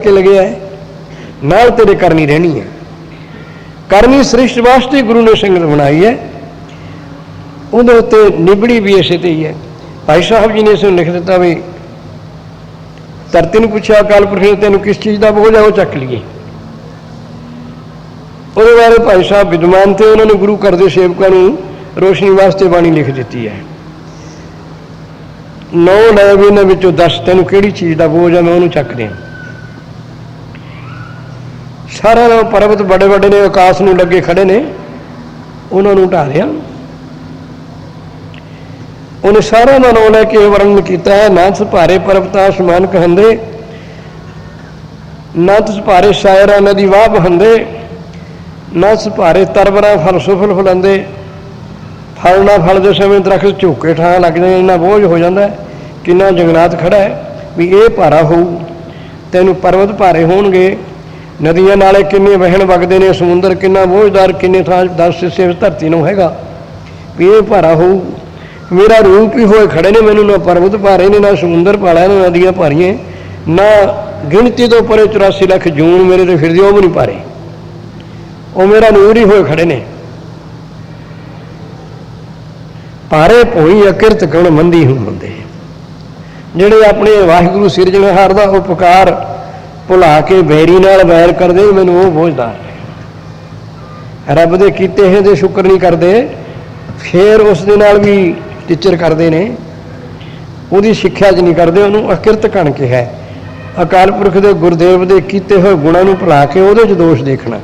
ਕੇ ਲੱਗਿਆ ਹੈ ਨਾਲ ਤੇਰੇ ਕਰਨੀ ਰਹਿਣੀ ਹੈ। ਕਰਨੀ ਸ੍ਰਿਸ਼ਟ ਵਾਸਤੇ ਗੁਰੂ ਨੇ ਸੰਗਤ ਬਣਾਈ ਹੈ। ਉਹਦੇ ਉੱਤੇ ਨਿਬੜੀ ਵੀ ਇਸੇ ਤੇ ਹੀ ਹੈ। ਭਾਈ ਸਾਹਿਬ ਜੀ ਨੇ ਇਸ ਨੂੰ ਲਿਖ ਦਿੱਤਾ ਵੀ, ਧਰਤੀ ਨੂੰ ਪੁੱਛਿਆ, ਅਕਾਲ ਪੁਰਖ ਨੇ ਤੈਨੂੰ ਕਿਸ ਚੀਜ਼ ਦਾ ਬੋਝ ਹੈ ਉਹ ਚੱਕ ਲਈਏ। ਉਹਦੇ ਬਾਰੇ ਭਾਈ ਸਾਹਿਬ ਵਿਦਵਾਨ ਤੇ ਉਹਨਾਂ ਨੇ ਗੁਰੂ ਘਰ ਦੇ ਸੇਵਕਾਂ ਨੂੰ ਰੋਸ਼ਨੀ ਵਾਸਤੇ ਬਾਣੀ ਲਿਖ ਦਿੱਤੀ ਹੈ। ਨੌ ਲੈ ਵੀ ਇਹਨਾਂ ਵਿੱਚੋਂ ਦੱਸ, ਤੈਨੂੰ ਕਿਹੜੀ ਚੀਜ਼ ਦਾ ਬੋਝ ਹੈ ਮੈਂ ਉਹਨੂੰ ਚੱਕ ਦਿਆਂ। ਸਾਰਿਆਂ ਨਾਲੋਂ ਪਰਬਤ ਵੱਡੇ ਵੱਡੇ ਨੇ ਆਕਾਸ਼ ਨੂੰ ਲੱਗੇ ਖੜੇ ਨੇ, ਉਹਨਾਂ ਨੂੰ ਢਾ ਲਿਆ। ਉਹਨੇ ਸਾਰਿਆਂ ਦਾ ਨਾਮ ਲੈ ਕੇ ਵਰਣਨ ਕੀਤਾ ਹੈ, ਨਾ ਸੁਭਾਰੇ ਪਰਬਤਾ ਅਸਮਾਨ ਕਹੰਦੇ, ਨਾ ਸੁਭਾਰੇ ਸ਼ਾਇਰਾਂ ਨਦੀ ਵਾਹ ਬਹੰਦੇ, ਨਾ ਸੁਭਾਰੇ ਤਰਵਰਾ ਫਲ ਸੁਫਲ ਫੁਲੰਦੇ, ਫਲ ਨਾ ਫਲ ਦੇ ਸਮੇਂ ਦਰਖਤ ਝੋਕੇ ਠਾਂ ਲੱਗ ਜਾਂਦੇ ਇੰਨਾ ਬੋਝ ਹੋ ਜਾਂਦਾ ਕਿੰਨਾ ਜੰਗਲਾਤ ਖੜਾ ਹੈ, ਵੀ ਇਹ ਭਾਰਾ ਹੋਊ, ਤੈਨੂੰ ਪਰਬਤ ਭਾਰੇ ਹੋਣਗੇ ਨਦੀਆਂ ਨਾਲੇ ਕਿੰਨੇ ਵਹਿਣ ਵਗਦੇ ਨੇ, ਸਮੁੰਦਰ ਕਿੰਨਾ ਬੋਝਦਾਰ, ਕਿੰਨੇ ਥਾਂ 10 ਹਿੱਸੇ ਵਿੱਚ ਧਰਤੀ ਨੂੰ ਹੈਗਾ। ਵੀ ਇਹ ਭਾਰਾ ਹੋਊ। ਮੇਰਾ ਰੂਪ ਹੀ ਹੋਏ ਖੜੇ ਨੇ, ਮੈਨੂੰ ਨਾ ਪਰਬਤ ਭਾਰੇ ਨੇ, ਨਾ ਸਮੁੰਦਰ ਭਾਲਾ ਨਾ ਨਦੀਆਂ ਭਾਰੀਆਂ। ਨਾ ਗਿਣਤੀ ਤੋਂ ਪਰੇ 84 ਲੱਖ ਜੂਨ ਮੇਰੇ ਤੇ ਫਿਰਦੇ, ਉਹ ਵੀ ਨਹੀਂ ਭਾਰੇ। ਉਹ ਮੇਰਾ ਨੂਰ ਹੀ ਹੋਏ ਖੜੇ ਨੇ। ਭਾਰੇ ਭੋਈ ਅਕਿਰਤ ਕਣ ਮੰਦੀ ਹੂੰ ਮੰਦੇ ਜਿਹੜੇ ਆਪਣੇ ਵਾਹਿਗੁਰੂ ਸਿਰਜਣਹਾਰ ਦਾ ਉਪਕਾਰ ਭੁਲਾ ਕੇ ਬੈਰੀ ਨਾਲ ਵੈਰ ਕਰਦੇ ਮੈਨੂੰ ਉਹ ਬੋਝਦਾ ਰੱਬ ਦੇ ਕੀਤੇ ਹੈ ਦੇ ਸ਼ੁਕਰ ਨਹੀਂ ਕਰਦੇ, ਫੇਰ ਉਸ ਦੇ ਨਾਲ ਵੀ ਟੀਚਰ ਕਰਦੇ ਨੇ। ਉਹਦੀ ਸਿੱਖਿਆ 'ਚ ਨਹੀਂ ਕਰਦੇ, ਉਹਨੂੰ ਅਕਿਰਤ ਕਣ ਕੇ ਹੈ। ਅਕਾਲ ਪੁਰਖ ਦੇ ਗੁਰਦੇਵ ਦੇ ਕੀਤੇ ਹੋਏ ਗੁਣਾਂ ਨੂੰ ਭੁਲਾ ਕੇ ਉਹਦੇ 'ਚ ਦੋਸ਼ ਦੇਖਣਾ।